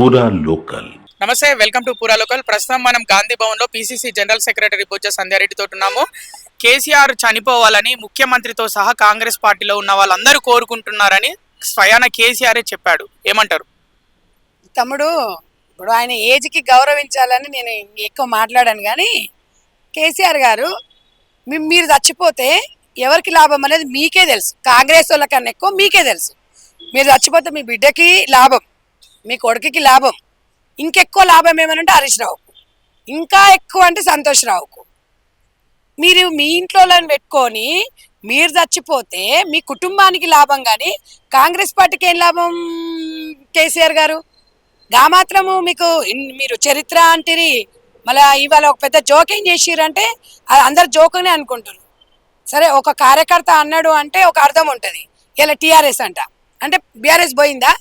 పూరా లోకల్ నమస్తే welcome to పూరా లోకల్ ప్రస్తుతం మనం గాంధీ భవన్లో పిసిసి జనరల్ సెక్రటరీ బొజ్జ సంధ్యారెడ్డితో ఉన్నాము. కేసీఆర్ చనిపోవాలని ముఖ్యమంత్రితో సహా కాంగ్రెస్ పార్టీలో ఉన్న వాళ్ళందరూ కోరుకుంటున్నారని స్వయాన కేసీఆర్ చెప్పాడు. ఏమంటారు? తమ్ముడు ఇప్పుడు ఆయన ఏజ్కి గౌరవించాలని నేను ఎక్కువ మాట్లాడాను కానీ కేసీఆర్ గారు మీరు చచ్చిపోతే ఎవరికి లాభం అనేది మీకే తెలుసు. కాంగ్రెస్ వాళ్ళకన్నా ఎక్కువ మీకే తెలుసు. మీరు చచ్చిపోతే మీ బిడ్డకి లాభం. మీ కొడుకుకి లాభం. ఇంకెక్కువ లాభం ఏమనంటే హరీష్ రావుకు. ఇంకా ఎక్కువ అంటే సంతోష్ రావుకు. మీరు మీ ఇంట్లో పెట్టుకొని మీరు చచ్చిపోతే మీ కుటుంబానికి లాభం కానీ కాంగ్రెస్ పార్టీకి ఏం లాభం కేసీఆర్ గారు? గా మాత్రము మీకు మీరు చరిత్ర అంటిరి. మళ్ళీ ఇవాళ ఒక పెద్ద జోక్ ఏం చేసిరంటే అది అందరు జోకునే అనుకుంటారు సరే ఒక కార్యకర్త అన్నాడు అంటే ఒక అర్థం ఉంటుంది. ఇలా టీఆర్ఎస్ అంట. అంటే బీఆర్ఎస్ పోయిందా?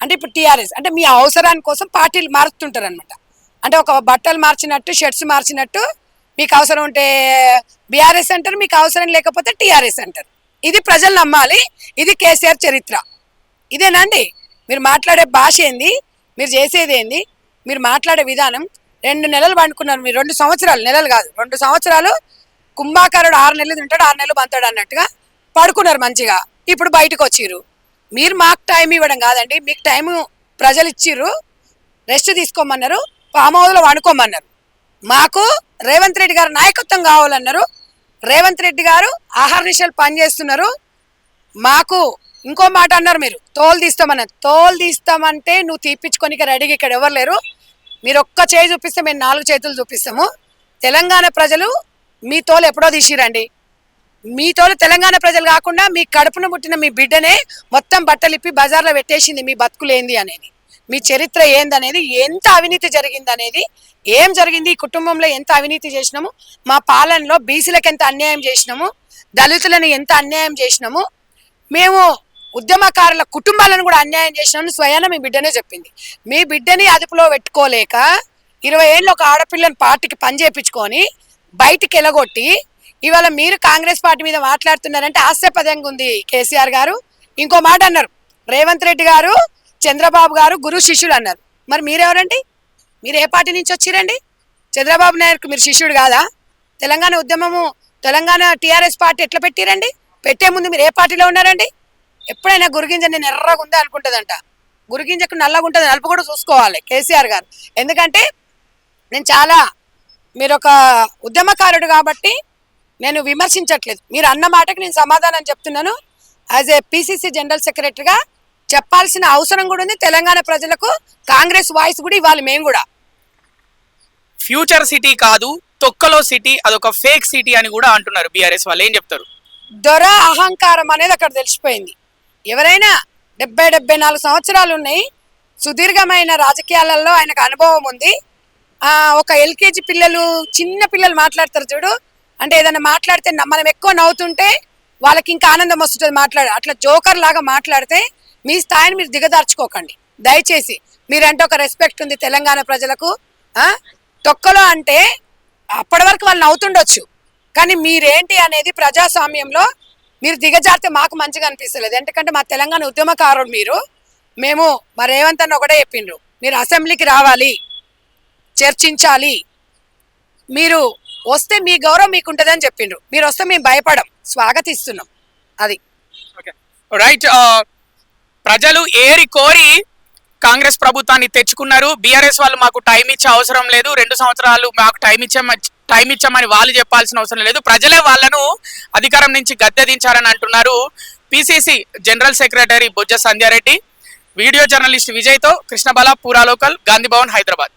అంటే ఇప్పుడు టీఆర్ఎస్ అంటే మీ అవసరాని కోసం పార్టీలు మారుతుంటారు అనమాట అంటే ఒక బట్టలు మార్చినట్టు షర్ట్స్ మార్చినట్టు మీకు అవసరం ఉంటే బీఆర్ఎస్ అంటారు మీకు అవసరం లేకపోతే టీఆర్ఎస్ అంటారు. ఇది ప్రజలు నమ్మాలి ఇది కేసీఆర్ చరిత్ర. ఇదేనండి మీరు మాట్లాడే భాష ఏంది? మీరు చేసేది ఏంది? మీరు మాట్లాడే విధానం. రెండు నెలలు పండుకున్నారు మీరు రెండు సంవత్సరాలు నెలలు కాదు రెండు సంవత్సరాలు కుంభాకారుడు ఆరు నెలలు తింటాడు ఆరు నెలలు బంతాడు అన్నట్టుగా పడుకున్నారు మంచిగా. ఇప్పుడు బయటకు వచ్చిర్రు. మీరు మాకు టైం ఇవ్వడం కాదండి. మీకు టైం ప్రజలు ఇచ్చిర్రు. రెస్ట్ తీసుకోమన్నారు. ఫామ్ హౌస్లో వండుకోమన్నారు. మాకు రేవంత్ రెడ్డి గారు నాయకత్వం కావాలన్నారు. రేవంత్ రెడ్డి గారు ఆహార పనిచేస్తున్నారు మాకు ఇంకో మాట అన్నారు మీరు. తోలు తీస్తామన్నారు తోలు తీస్తామంటే నువ్వు తీపిచ్చుకోనికి రెడీగా ఇక్కడ ఎవరు లేరు. మీరు ఒక్క చేయి చూపిస్తే మేము నాలుగు చేతులు చూపిస్తాము. తెలంగాణ ప్రజలు మీ తోలు ఎప్పుడో తీసిరండి. మీతోలు తెలంగాణ ప్రజలు కాకుండా మీ కడుపున పుట్టిన మీ బిడ్డనే మొత్తం బట్టలిప్పి బజార్లో పెట్టేసింది మీ బతుకులేంది అనేది. మీ చరిత్ర ఏందనేది ఎంత అవినీతి జరిగింది అనేది ఏం జరిగింది ఈ కుటుంబంలో ఎంత అవినీతి చేసినాము మా పాలనలో బీసీలకు ఎంత అన్యాయం చేసినాము దళితులను ఎంత అన్యాయం చేసినాము మేము ఉద్యమకారుల కుటుంబాలను కూడా అన్యాయం చేసినామని స్వయాన మీ బిడ్డనే చెప్పింది. మీ బిడ్డని అదుపులో పెట్టుకోలేక ఇరవై ఏళ్ళు ఒక ఆడపిల్లని పార్టీకి పనిచేయించుకొని బయటికి ఎలగొట్టి ఇవాళ మీరు కాంగ్రెస్ పార్టీ మీద మాట్లాడుతున్నారంటే హాస్యపదంగా ఉంది కేసీఆర్ గారు. ఇంకో మాట అన్నారు. రేవంత్ రెడ్డి గారు చంద్రబాబు గారు గురు శిష్యుడు అన్నారు. మరి మీరెవరండి? మీరు ఏ పార్టీ నుంచి వచ్చిరండి? చంద్రబాబు నాయుడుకు మీరు శిష్యుడు కాదా? తెలంగాణ ఉద్యమము తెలంగాణ టీఆర్ఎస్ పార్టీ ఎట్లా పెట్టిరండి? పెట్టే ముందు మీరు ఏ పార్టీలో ఉన్నారండి? ఎప్పుడైనా గురిగింజ నేను ఎర్రగా ఉందా అనుకుంటుందంట. గురిగింజకు నల్లగా ఉంటుంది నలుపు కూడా చూసుకోవాలి కేసీఆర్ గారు. ఎందుకంటే నేను చాలా మీరు ఒక ఉద్యమకారుడు కాబట్టి నేను విమర్శించట్లేదు. మీరు అన్న మాటకి నేను సమాధానం చెప్తున్నాను. యాజ్ ఏ పిసిసి జనరల్ సెక్రటరీగా చెప్పాల్సిన అవసరం కూడా ఉంది. తెలంగాణ ప్రజలకు కాంగ్రెస్ వాయిస్ కూడా ఇవ్వాలి మేము కూడా. ఫ్యూచర్ సిటీ కాదు తొక్కలో సిటీ అదొక ఫేక్ సిటీ అని కూడా అంటున్నారు బీఆర్ఎస్ వాళ్ళు. ఏం చెప్తారు? దొర అహంకారం అనేది అక్కడ తెలిసిపోయింది. ఎవరైనా డెబ్బై డెబ్బై నాలుగు సంవత్సరాలు ఉన్నాయి. సుదీర్ఘమైన రాజకీయాలలో ఆయనకు అనుభవం ఉంది. ఆ, ఒక ఎల్కేజీ పిల్లలు చిన్న పిల్లలు మాట్లాడతారు చూడు. అంటే ఏదైనా మాట్లాడితే మనం ఎక్కువ నవ్వుతుంటే వాళ్ళకి ఇంకా ఆనందం వస్తుంటుంది మాట్లాడ అట్లా జోకర్ లాగా మాట్లాడితే మీ స్థాయిని మీరు దిగదార్చుకోకండి. దయచేసి మీరంటే ఒక రెస్పెక్ట్ ఉంది తెలంగాణ ప్రజలకు తొక్కలో అంటే అప్పటి వరకు వాళ్ళు నవ్వుతుండొచ్చు. కానీ మీరేంటి అనేది ప్రజాస్వామ్యంలో మీరు దిగజారితే మాకు మంచిగా అనిపిస్తలేదు. ఎందుకంటే మా తెలంగాణ ఉద్యమకారుడు మీరు. మేము మా ఒకటే చెప్పిండ్రు. మీరు అసెంబ్లీకి రావాలి చర్చించాలి. మీరు వస్తే మీ గౌరవం మీకు ఉంటుందని చెప్పిండ్రు. మీరు వస్తే మేము భయపడం స్వాగతిస్తున్నాం. అది. రైట్ uh, ప్రజలు ఏరి కోరి కాంగ్రెస్ ప్రభుత్వాన్ని తెచ్చుకున్నారు. బీఆర్ఎస్ వాళ్ళు మాకు టైం ఇచ్చే అవసరం లేదు. రెండు సంవత్సరాలు మాకు టైం ఇచ్చే టైం ఇచ్చామని వాళ్ళు చెప్పాల్సిన అవసరం లేదు. ప్రజలే వాళ్ళను అధికారం నుంచి గద్దె దించారని అంటున్నారు. PCC general secretary Bojja Sandhya Reddy video journalist విజయ్తో కృష్ణబాల పూరా లోకల్ గాంధీ భవన్ హైదరాబాద్